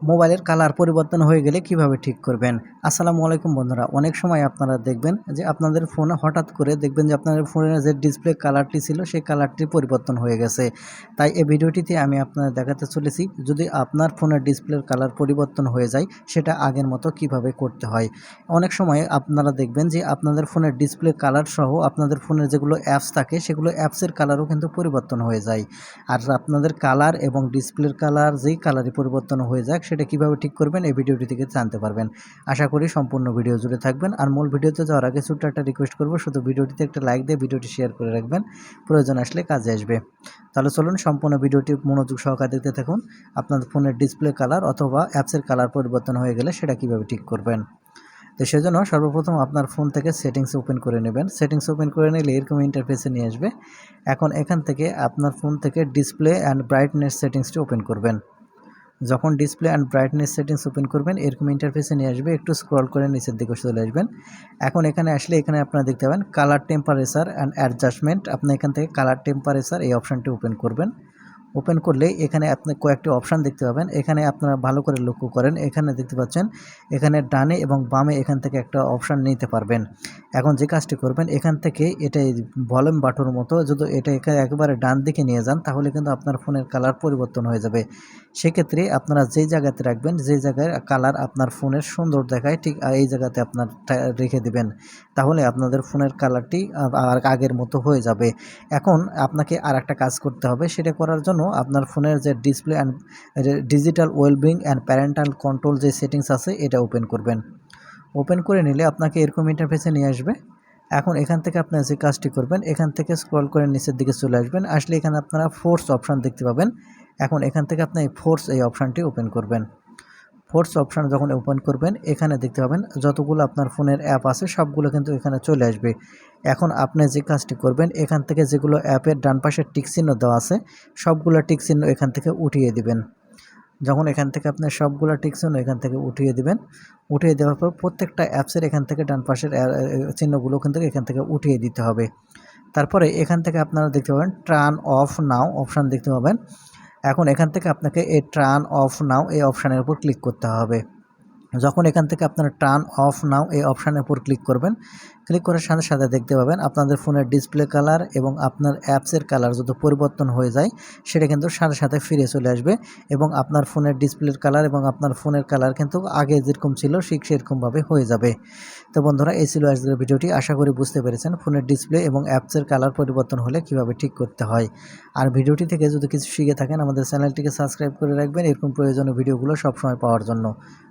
মোবাইলের কালার পরিবর্তন হয়ে গেলে কীভাবে ঠিক করবেন? আসসালামু আলাইকুম বন্ধুরা, অনেক সময় আপনারা দেখবেন যে আপনাদের ফোনে হঠাৎ করে দেখবেন যে আপনাদের ফোনের যে ডিসপ্লে কালারটি ছিল, সেই কালারটি পরিবর্তন হয়ে গেছে। তাই এই ভিডিওটিতে আমি আপনাদের দেখাতে চলেছি, যদি আপনার ফোনের ডিসপ্লের কালার পরিবর্তন হয়ে যায়, সেটা আগের মতো কীভাবে করতে হয়? অনেক সময় আপনারা দেখবেন যে আপনাদের ফোনের ডিসপ্লে কালার সহ আপনাদের ফোনের যেগুলো অ্যাপস থাকে, সেগুলো অ্যাপসের কালারও কিন্তু পরিবর্তন হয়ে যায়। আর আপনাদের কালার এবং ডিসপ্লের কালার যেই কালারই পরিবর্তন হয়ে যায় সেটা কীভাবে ঠিক করবেন এই ভিডিওটি থেকে জানতে পারবেন। আশা করি সম্পূর্ণ ভিডিও জুড়ে থাকবেন। আর মূল ভিডিওতে যাওয়ার আগে ছোট্ট একটা রিকোয়েস্ট করব, শুধু ভিডিওটিতে একটা লাইক দিয়ে ভিডিওটি শেয়ার করে রাখবেন। প্রয়োজন আসলে কাজে আসবে। তাহলে চলুন সম্পূর্ণ ভিডিওটি মনোযোগ সহকারে দেখতে থাকুন। আপনার ফোনের ডিসপ্লে কালার অথবা অ্যাপসের কালার পরিবর্তন হয়ে গেলে সেটা কীভাবে ঠিক করবেন। তো সেজন্য সর্বপ্রথম আপনার ফোন থেকে সেটিংস ওপেন করে নেবেন। সেটিংস ওপেন করে নিলে এরকম ইন্টারফেসে নিয়ে আসবে। এখন এখান থেকে আপনার ফোন থেকে ডিসপ্লে অ্যান্ড ব্রাইটনেস সেটিংসটি ওপেন করবেন। যখন display and brightness settings open করবেন, এরকম ইন্টারফেসে নিয়ে আসবে। একটু স্ক্রল করে নিচের দিকে চলে আসবেন। এখন এখানে আসলে এখানে আপনারা দেখতে পাবেন কালার টেম্পারেচার অ্যান্ড অ্যাডজাস্টমেন্ট আপনি এখান থেকে কালার টেম্পারেচার এই অপশানটি ওপেন করবেন। ওপেন করলে এখানে আপনি কয়েকটি অপশান দেখতে পাবেন। এখানে আপনারা ভালো করে লক্ষ্য করেন। এখানে দেখতে পাচ্ছেন, এখানে ডানে এবং বামে এখান থেকে একটা অপশান নিতে পারবেন। এখন যে কাজটি করবেন, এখান থেকে এটা ভলিউম বাটুর মতো যদি এটা এখানে একেবারে ডান দিকে নিয়ে যান, তাহলে কিন্তু আপনার ফোনের কালার পরিবর্তন হয়ে যাবে। সেক্ষেত্রে আপনারা যেই জায়গাতে রাখবেন, যেই জায়গায় কালার আপনার ফোনের সুন্দর দেখায়, ঠিক এই জায়গাতে আপনার রেখে দিবেন। তাহলে আপনাদের ফোনের কালারটি আগের মতো হয়ে যাবে। এখন আপনাকে আর একটা কাজ করতে হবে। সেটা করার জন্য আপনার ফোনের যে display and digital wellbeing and parental control যে সেটিংস আছে, এটা ওপেন করবেন। ওপেন করে নিলে আপনাকে এরকম ইন্টারফেসে নিয়ে আসবে। এখন এখান থেকে আপনারা যে কাজটি করবেন, এখান থেকে স্ক্রল করে নিচের দিকে চলে আসবেন। আসলে এখানে আপনারা ফোর্স অপশান দেখতে পাবেন। এখন এখান থেকে আপনি এই ফোর্স এই অপশানটি ওপেন করবেন। ফোর্স অপশান যখন ওপেন করবেন, এখানে দেখতে পাবেন যতগুলো আপনার ফোনের অ্যাপ আছে, সবগুলো কিন্তু এখানে চলে আসবে। এখন আপনি যে কাজটি করবেন, এখান থেকে যেগুলো অ্যাপের ডান পাশে টিকচিহ্ন দেওয়া আছে, সবগুলো টিকচিহ্ন এখান থেকে উঠিয়ে দিবেন। যখন এখান থেকে আপনার সবগুলো টিকচিহ্ন এখান থেকে উঠিয়ে দিবেন, উঠিয়ে দেওয়ার পর প্রত্যেকটা অ্যাপসের এখান থেকে ডান পাশের চিহ্নগুলো কিন্তু এখান থেকে উঠিয়ে দিতে হবে। তারপরে এখান থেকে আপনারা দেখতে পাবেন ট্রান অফ নাও অপশান দেখতে পাবেন। এখন এখান থেকে আপনাকে এ ট্রান অফ নাও এই অপশানের উপর ক্লিক করতে হবে। যখন এখান থেকে আপনারা টার্ন অফ নাও এই অপশানের উপর ক্লিক করবেন ক্লিক করার সাথে সাথে দেখতে পাবেন আপনাদের ফোনের ডিসপ্লে কালার এবং আপনার অ্যাপসের কালার যদি পরিবর্তন হয়ে যায়, সেটা কিন্তু সাথে সাথে ফিরে চলে আসবে এবং আপনার ফোনের ডিসপ্লের কালার এবং আপনার ফোনের কালার কিন্তু আগে যেরকম ছিল ঠিক সেরকমভাবে হয়ে যাবে। তো বন্ধুরা, এই ছিল আজকের ভিডিওটি। আশা করি বুঝতে পেরেছেন ফোনের ডিসপ্লে এবং অ্যাপসের কালার পরিবর্তন হলে কীভাবে ঠিক করতে হয়। আর ভিডিওটি থেকে যদি কিছু শিখে থাকেন, আমাদের চ্যানেলটিকে সাবস্ক্রাইব করে রাখবেন। এরকম প্রয়োজনীয় ভিডিওগুলো সবসময় পাওয়ার জন্য।